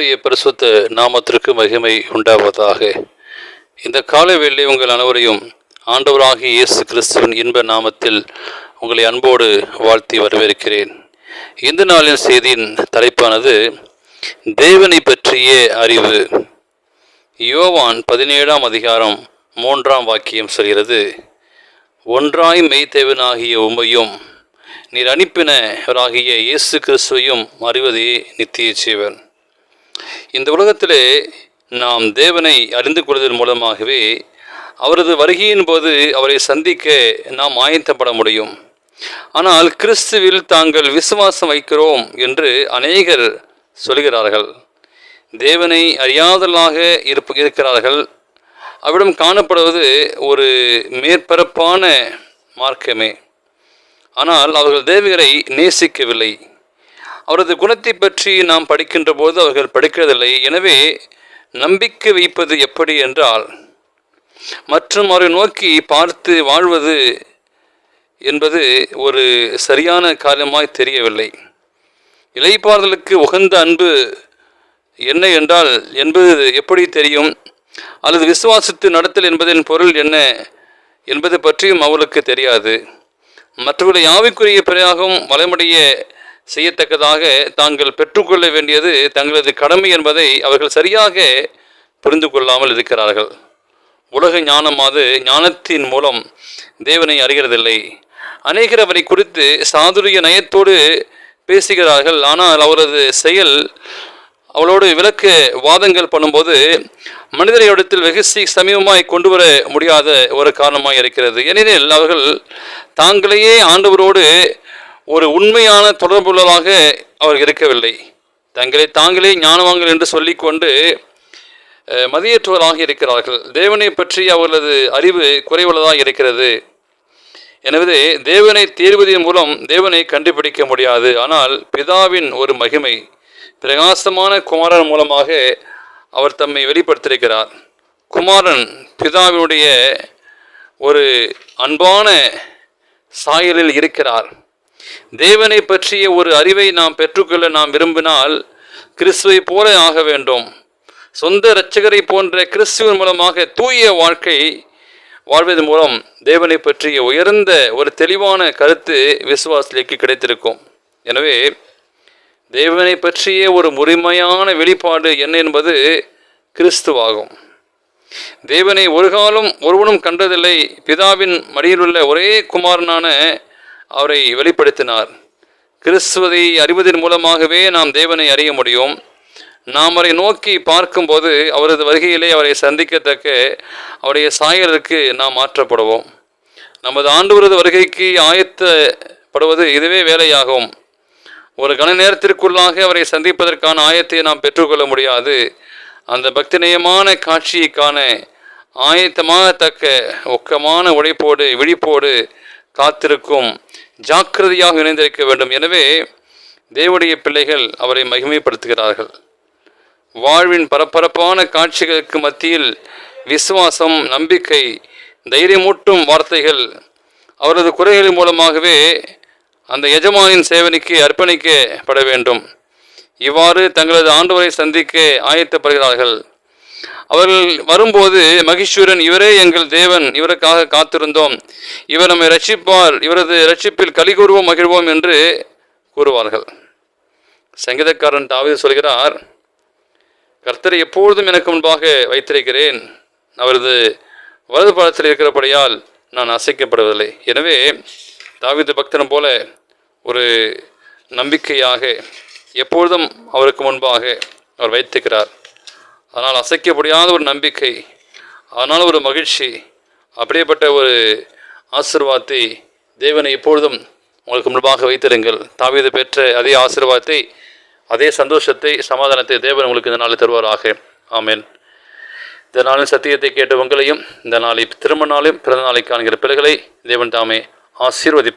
கர்த்தருடைய பரிசுத்த நாமத்திற்கு மகிமை உண்டாவதாக. இந்த காலை வேளை உங்கள் அனைவரையும் ஆண்டவராகி இயேசு கிறிஸ்துவின் இன்ப நாமத்தில் உங்களை அன்போடு வாழ்த்தி வரவேற்கிறேன். இந்த நாளின் செய்தியின் தலைப்பானது தேவனை பற்றிய அறிவு. யோவான் பதினேழாம் அதிகாரம் மூன்றாம் வாக்கியம் சொல்கிறது ஒன்றாய் மெய்தேவனாகிய உமையும் நீர் அனுப்பினவராகிய இயேசு கிறிஸ்துவையும் அறிவதே நித்திய ஜீவன் இந்த உலகத்திலே நாம் தேவனை அறிந்து கொள்வதன் மூலமாகவே அவரது வருகையின் போது அவரை சந்திக்க நாம் ஆயத்தப்பட முடியும். ஆனால் கிறிஸ்துவில் தாங்கள் விசுவாசம் வைக்கிறோம் என்று அநேகர் சொல்கிறார்கள். தேவனை அறியாதலாக இருப்ப இருக்கிறார்கள். அவ்விடம் காணப்படுவது ஒரு மேற்பரப்பான மார்க்கமே. ஆனால் அவர்கள் தேவகரை நேசிக்கவில்லை. அவரது குணத்தை பற்றி நாம் படிக்கின்ற போது அவர்கள் படிக்கிறதில்லை. எனவே நம்பிக்கை வைப்பது எப்படி என்றால் மற்றும் அவரை நோக்கி பார்த்து வாழ்வது என்பது ஒரு சரியான காரியமாய் தெரியவில்லை. இலைப்பாறுதலுக்கு உகந்த அன்பு என்ன என்றால் என்பது எப்படி தெரியும்? அல்லது விசுவாசித்து நடத்தல் என்பதன் பொருள் என்ன என்பது பற்றியும் அவளுக்கு தெரியாது. மற்றவர்களை ஆவிக்குரிய பிறையாகவும் வளமடைய செய்யத்தக்கதாக தாங்கள் பெற்றுக்கொள்ள வேண்டியது தங்களது கடமை என்பதை அவர்கள் சரியாக புரிந்து கொள்ளாமல் இருக்கிறார்கள். உலக ஞானமாது ஞானத்தின் மூலம் தேவனை அறிகிறதில்லை. அநேகர் அவரை குறித்து சாதுரிய நயத்தோடு பேசுகிறார்கள். ஆனால் அவரது செயல் அவளோடு விளக்க வாதங்கள் பண்ணும்போது மனிதரை இடத்தில் வெகு சீ சமீபமாய் கொண்டு வர முடியாத ஒரு காரணமாக இருக்கிறது. ஏனெனில் அவர்கள் தாங்களையே ஆண்டவரோடு ஒரு உண்மையான தொடர்புள்ளதாக அவர் இருக்கவில்லை. தங்களை தாங்களே ஞானவாங்கள் என்று சொல்லிக்கொண்டு மதியற்றவராக இருக்கிறார்கள். தேவனை பற்றி அவர்களது அறிவு குறைவுள்ளதாக இருக்கிறது. எனவே தேவனை தேர்வதன் மூலம் தேவனை கண்டுபிடிக்க முடியாது. ஆனால் பிதாவின் ஒரு மகிமை பிரகாசமான குமாரன் மூலமாக அவர் தம்மை வெளிப்படுத்தியிருக்கிறார். குமாரன் பிதாவினுடைய ஒரு அன்பான சாயலில் இருக்கிறார். தேவனை பற்றிய ஒரு அறிவை நாம் பெற்றுக்கொள்ள நாம் விரும்பினால் கிறிஸ்துவை போல ஆக வேண்டும். சொந்த இரட்சகரை போன்ற கிறிஸ்துவின் மூலமாக தூய வாழ்க்கை வாழ்வதன் மூலம் தேவனை பற்றிய உயர்ந்த ஒரு தெளிவான கருத்து விசுவாசிலேக்கு கிடைத்திருக்கும். எனவே தேவனை பற்றிய ஒரு முழுமையான வெளிப்பாடு என்ன என்பது கிறிஸ்துவாகும். தேவனை ஒரு காலம் ஒருவனும் கண்டதில்லை பிதாவின் மடியிலுள்ள ஒரே குமாரனான அவரை வெளிப்படுத்தினார். கிறிஸ்துவதை அறிவதன் மூலமாகவே நாம் தேவனை அறிய முடியும். நாம் அவரை நோக்கி பார்க்கும்போது அவரது வருகையிலே அவரை சந்திக்கத்தக்க அவருடைய சாயலுக்கு நாம் மாற்றப்படுவோம். நமது ஆண்டவரது வருகைக்கு ஆயத்தப்படுவது இதுவே வேலையாகும். ஒரு கன நேரத்திற்குள்ளாக அவரை சந்திப்பதற்கான ஆயத்தை நாம் பெற்றுக்கொள்ள முடியாது. அந்த பக்திநேயமான காட்சியை காண ஆயத்தமாகத்தக்க ஒக்கமான உழைப்போடு விழிப்போடு காத்திருக்கும். ஜாக்கிரதையாக இணைந்திருக்க வேண்டும். எனவே தேவடைய பிள்ளைகள் அவரை மகிமைப்படுத்துகிறார்கள். வாழ்வின் பரபரப்பான காட்சிகளுக்கு மத்தியில் விசுவாசம் நம்பிக்கை தைரியமூட்டும் வார்த்தைகள் அவரது குறைகளின் மூலமாகவே அந்த எஜமானின் சேவனைக்கு அர்ப்பணிக்கப்பட வேண்டும். இவ்வாறு தங்களது ஆண்டவரை சந்திக்க ஆயத்தப்படுகிறார்கள். அவர்கள் வரும்போது மகிஷூரன் இவரே எங்கள் தேவன் இவருக்காக காத்திருந்தோம். இவர் நம்மை ரட்சிப்பார் இவரது ரட்சிப்பில் கலிகூறுவோம் மகிழ்வோம் என்று கூறுவார்கள். சங்கீதக்காரன் தாவது சொல்கிறார் கர்த்தரை எப்பொழுதும் எனக்கு முன்பாக வைத்திருக்கிறேன். அவரது வலது பாதத்தில் இருக்கிறபடியால் நான் அசைக்கப்படுவதில்லை. எனவே தாவித பக்தன் போல ஒரு நம்பிக்கையாக எப்பொழுதும் அவருக்கு முன்பாக அவர் வைத்திருக்கிறார். அதனால் அசைக்க முடியாத ஒரு நம்பிக்கை அதனால் ஒரு மகிழ்ச்சி அப்படியேப்பட்ட ஒரு ஆசிர்வாதத்தை தேவனை எப்பொழுதும் உங்களுக்கு முன்பாக வைத்திருங்கள். தாவீது பெற்ற அதே ஆசிர்வாதத்தை அதே சந்தோஷத்தை சமாதானத்தை தேவன் உங்களுக்கு இந்த நாளில் தருவாராக. ஆமேன். இந்த நாளின் சத்தியத்தை கேட்ட உங்களையும் இந்த நாளை திருமணாலையும் நாளையும் பிறந்த நாளை காண்கிற பிள்ளைகளை தேவன் தாமே ஆசீர்வதிப்பார்.